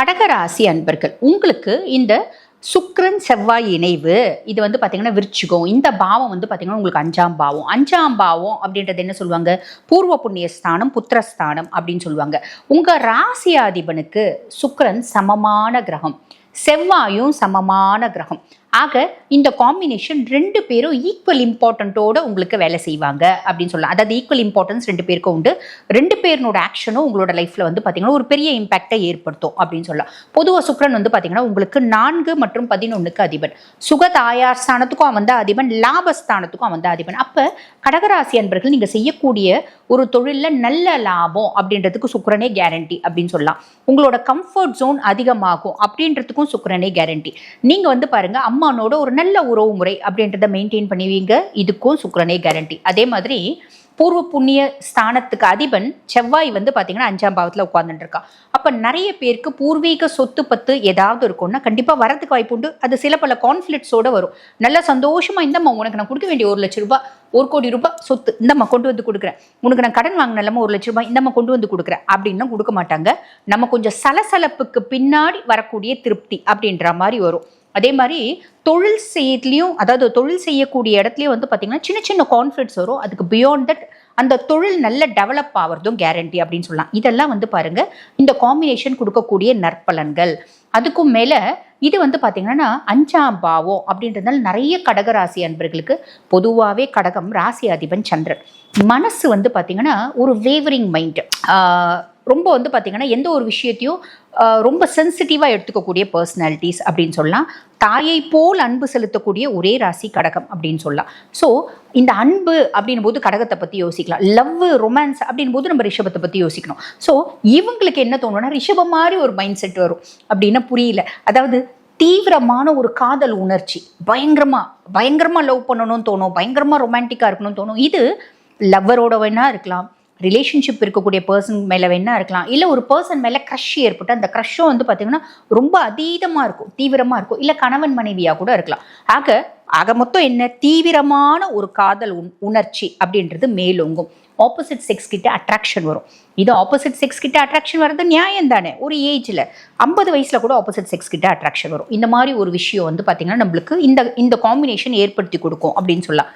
கடகராசி அன்பர்கள் உங்களுக்கு இந்த சுக்ரன் செவ்வாய் இணைவு இது வந்து பார்த்தீங்கன்னா விருச்சிகம். இந்த பாவம் வந்து பார்த்தீங்கன்னா உங்களுக்கு அஞ்சாம் பாவம். அஞ்சாம் பாவம் அப்படின்றது என்ன சொல்லுவாங்க? பூர்வ புண்ணிய ஸ்தானம் புத்திரஸ்தானம் அப்படின்னு சொல்லுவாங்க. உங்கள் ராசியாதிபனுக்கு சுக்ரன் சமமான கிரகம். செவ்வாயும் சமமான கிரகம். ஆக இந்த காம்பினேஷன் ரெண்டு பேரும் ஈக்குவல் இம்பார்ட்டண்ட்டோட உங்களுக்கு வேலை செய்வாங்க அப்படின்னு சொல்லலாம். அதாவது ஈக்குவல் இம்பார்ட்டன்ஸ் ரெண்டு பேருக்கும் உண்டு. ரெண்டு பேருனோட ஆக்ஷனும் உங்களோட லைஃப்பில் வந்து பார்த்தீங்கன்னா ஒரு பெரிய இம்பாக்டை ஏற்படுத்தும் அப்படின்னு சொல்லலாம். பொதுவாக சுக்ரன் வந்து பார்த்தீங்கன்னா உங்களுக்கு நான்கு மற்றும் பதினொன்றுக்கு அதிபன். சுகதாயார் ஸ்தானத்துக்கும் அவன் தான் அதிபன் லாபஸ்தானத்துக்கும் அவன் தான் அதிபன். அப்போ கடகராசி அன்பர்கள் நீங்கள் செய்யக்கூடிய ஒரு தொழிலில் நல்ல லாபம் அப்படின்றதுக்கு சுக்ரனே கேரண்டி அப்படின்னு சொல்லலாம். உங்களோட கம்ஃபர்ட் ஜோன் அதிகமாகும் அப்படின்றதுக்கும் சுக்ரனே கேரண்டி நீங்கள் வந்து பாருங்க அம்மானோட ஒரு நல்ல உறவு முறை அப்படின்றத மெயின்டைன் பண்ணுவீங்க. இதுக்கும் சுக்கரனே கேரண்டி அதே மாதிரி பூர்வ புண்ணிய ஸ்தானத்துக்கு அதிபன் செவ்வாய் வந்து பார்த்தீங்கன்னா அஞ்சாம் பாவத்தில் உட்காந்துட்டு இருக்கா அப்போ நிறைய பேருக்கு பூர்வீக சொத்து பத்து ஏதாவது இருக்கும்னா கண்டிப்பாக வரதுக்கு வாய்ப்பு உண்டு. அது சில பல கான்ஃப்ளிக்ட்ஸோட வரும். நல்ல சந்தோஷமாக இந்தம்மா உனக்கு நான் கொடுக்க வேண்டிய ஒரு லட்ச ரூபாய் ஒரு கோடி ரூபாய் சொத்து இந்தம்மா கொண்டு வந்து கொடுக்குறேன். உனக்கு நான் கடன் வாங்கின ஒரு லட்ச ரூபாய் இந்தம்மா கொண்டு வந்து கொடுக்குறேன். அப்படின்னா கொடுக்க மாட்டாங்க. நம்ம கொஞ்சம் சலசலப்புக்கு பின்னாடி வரக்கூடிய திருப்தி அப்படின்ற மாதிரி வரும். அதே மாதிரி தொழில் செய்யறதுலையும் அதாவது தொழில் செய்யக்கூடிய இடத்துலையும் வந்து பார்த்தீங்கன்னா சின்ன சின்ன கான்ஃப்ளிக்ட்ஸ் வரும். அதுக்கு பியாண்ட் தட் அந்த தொழில் நல்ல டெவலப் ஆகிறதும் கேரண்டி அப்படின்னு சொல்லலாம். இதெல்லாம் வந்து பாருங்க இந்த காம்பினேஷன் கொடுக்கக்கூடிய நற்பலன்கள். அதுக்கும் மேலே இது வந்து பார்த்தீங்கன்னா அஞ்சாம் பாவம் அப்படின்றதுனால நிறைய கடகராசி அன்பர்களுக்கு பொதுவாகவே கடகம் ராசி அதிபன் சந்திரன். மனசு வந்து பார்த்தீங்கன்னா ஒரு வேவரிங் மைண்டு ரொம்ப வந்து பார்த்தீங்கன்னா எந்த ஒரு விஷயத்தையும் ரொம்ப சென்சிட்டிவாக எடுத்துக்கக்கூடிய பர்சனாலிட்டிஸ் அப்படின்னு சொல்லலாம். தாயை போல் அன்பு செலுத்தக்கூடிய ஒரே ராசி கடகம் அப்படின்னு சொல்லலாம். ஸோ இந்த அன்பு அப்படின் போது கடகத்தை பற்றி யோசிக்கலாம். லவ் ரொமான்ஸ் அப்படின் போது நம்ம ரிஷபத்தை பற்றி யோசிக்கணும். ஸோ இவங்களுக்கு என்ன தோணுன்னா ரிஷபம் மாதிரி ஒரு மைண்ட் செட் வரும் அப்படின்னா புரியல. அதாவது தீவிரமான ஒரு காதல் உணர்ச்சி. பயங்கரமாக பயங்கரமாக லவ் பண்ணணும்னு தோணும். பயங்கரமாக ரொமான்டிக்காக இருக்கணும்னு தோணும். இது லவ்வரோட வேணா இருக்கலாம். ரிலேஷன்ஷிப் இருக்கக்கூடிய பர்சன் மேலே வேணா இருக்கலாம். இல்லை ஒரு பர்சன் மேலே க்ரஷ் ஏற்பட்டு அந்த க்ரஷ்ஷும் வந்து பார்த்தீங்கன்னா ரொம்ப அதீதமாக இருக்கும் தீவிரமாக இருக்கும். இல்லை கணவன் மனைவியாக கூட இருக்கலாம். ஆக ஆக மொத்தம் என்ன? தீவிரமான ஒரு காதல் உண் உணர்ச்சி அப்படின்றது மேலோங்கும். ஆப்போசிட் செக்ஸ் கிட்ட அட்ராக்ஷன் வரும். இது ஆப்போசிட் செக்ஸ் கிட்ட அட்ராக்ஷன் வர்றது நியாயம் தானே? ஒரு ஏஜில் ஐம்பது வயசில் கூட ஆப்போசிட் செக்ஸ் கிட்ட அட்ராக்ஷன் வரும். இந்த மாதிரி ஒரு விஷயம் வந்து பார்த்தீங்கன்னா நம்மளுக்கு இந்த இந்த காம்பினேஷன் ஏற்படுத்தி கொடுக்கும் அப்படின்னு சொல்லலாம்.